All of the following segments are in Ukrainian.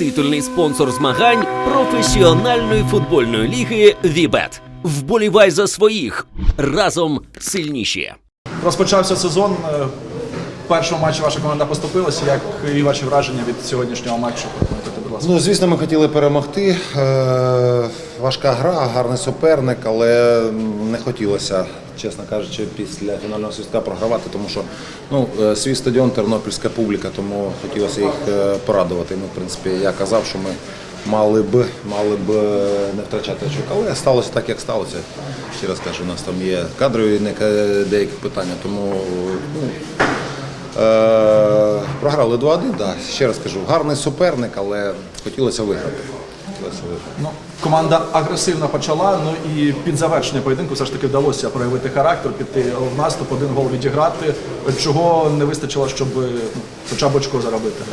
Титульний спонсор змагань професіональної футбольної ліги Вібет. Вболівай за своїх разом сильніші. Розпочався сезон. Першого матчу ваша команда поступилася. Як і ваші враження від сьогоднішнього матчу? Будь ласка. Ну, звісно, ми хотіли перемогти. Е, важка гра, гарний суперник, але не хотілося, чесно кажучи, після фінального свистка програвати, тому що ну, е, свій стадіон, тернопільська публіка, тому хотілося їх е, порадувати. Ми, в принципі, я казав, що ми мали б, мали б не втрачати очок, але сталося так, як сталося. Ще раз кажу, у нас там є кадрові деякі питання, тому ну, програли 2-1, да. ще раз кажу, гарний суперник, але хотілося виграти. Хотілося виграти. Ну, команда агресивно почала. Ну і під завершення поєдинку все ж таки вдалося проявити характер, піти в наступ, один гол відіграти. Чого не вистачило, щоб ну, хоча б очко заробити?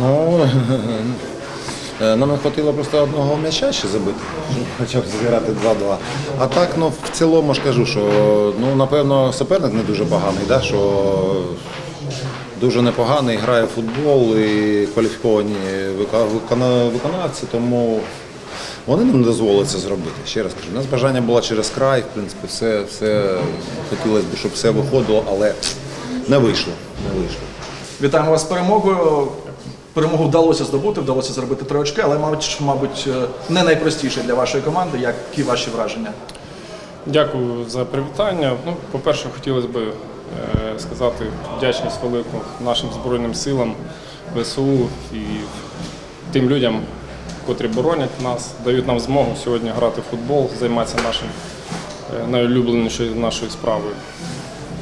Ну, нам не хватило просто одного м'яча ще забити, щоб хоча б зіграти 2-2. А так, ну, в цілому ж кажу, що ну, напевно суперник не дуже поганий, да, що дуже непоганий, грає в футбол і кваліфіковані виконавці, тому вони нам не дозволять це зробити. Ще раз кажу, у нас бажання було через край, в принципі, все, все хотілося б, щоб все виходило, але не вийшло. Не вийшло. Вітаємо вас з перемогою. Перемогу вдалося здобути, вдалося зробити три очки, але, мабуть, мабуть, е, не найпростіше для вашої команди. Які ваші враження? Дякую за привітання. Ну, по-перше, хотілося б сказати вдячність велику нашим Збройним силам, ВСУ і тим людям, котрі боронять нас, дають нам змогу сьогодні грати в футбол, займатися нашим е, найулюбленішою нашою справою.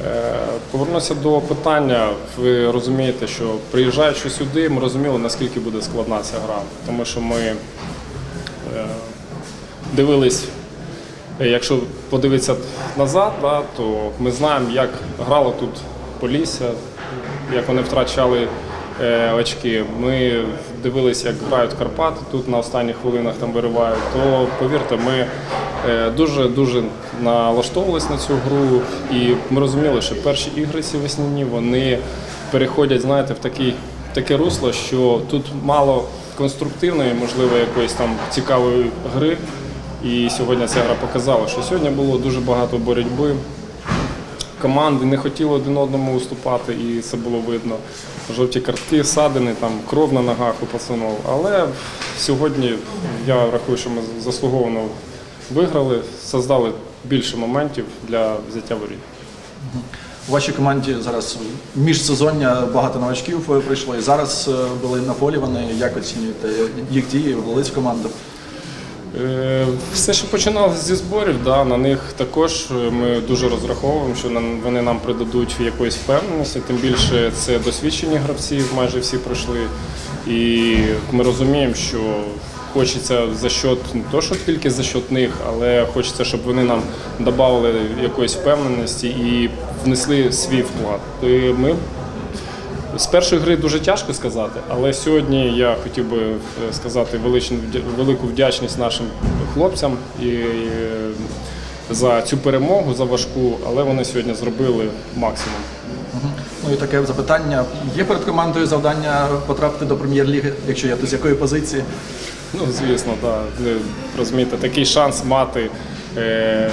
Е, Повернуся до питання. Ви розумієте, що приїжджаючи сюди, ми розуміли, наскільки буде складна ця гра, тому що ми е, дивились Е, Якщо подивитися назад, да, то ми знаємо, як грало тут Полісся, як вони втрачали е, очки. Ми дивилися, як грають Карпати тут на останніх хвилинах там виривають. То повірте, ми е, дуже дуже налаштовувалися на цю гру, і ми розуміли, що перші ігри ці весняні вони переходять, знаєте, в такий таке русло, що тут мало конструктивної, можливо, якоїсь там цікавої гри. І сьогодні ця гра показала, що сьогодні було дуже багато боротьби. Команди не хотіли один одному уступати, і це було видно. Жовті картки, садини, там кров на ногах у пацанов. Але сьогодні я рахую, що ми заслуговано виграли, создали більше моментів для взяття воріт. У вашій команді зараз міжсезоння багато новачків прийшло і зараз е, були на полі. Вони як оцінюєте їх дії, вдалиць команду? Е, Все, що починалося зі зборів, да, на них також е, ми дуже розраховуємо, що вони нам придадуть якоїсь впевненості. Тим більше це досвідчені гравці, майже всі пройшли. І ми розуміємо, що хочеться за счет, не то, що тільки за счет них, але хочеться, щоб вони нам додали якоїсь впевненості і внесли свій вклад. І ми з першої гри дуже тяжко сказати, але сьогодні я хотів би е, сказати величну велику вдячність нашим хлопцям і е, за цю перемогу, за важку, але вони сьогодні зробили максимум. Ну і таке запитання. Є перед командою завдання потрапити до прем'єр-ліги, якщо є, то з якої позиції? Ну, звісно, так. Ви розумієте, такий шанс мати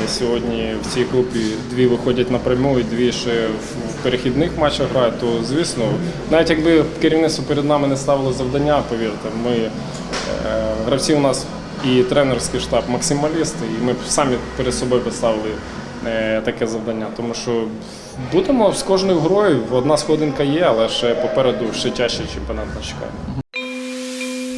сьогодні в цій групі дві виходять напряму і дві ще в- перехідних матчах грають, то звісно, навіть якби керівництво перед нами не ставило завдання, повірте, ми е, гравці у нас і тренерський штаб максималісти, і ми самі перед собою поставили е, таке завдання. Тому що будемо з кожною грою, одна сходинка є, але ще попереду ще тяжчий чемпіонат нас чекає.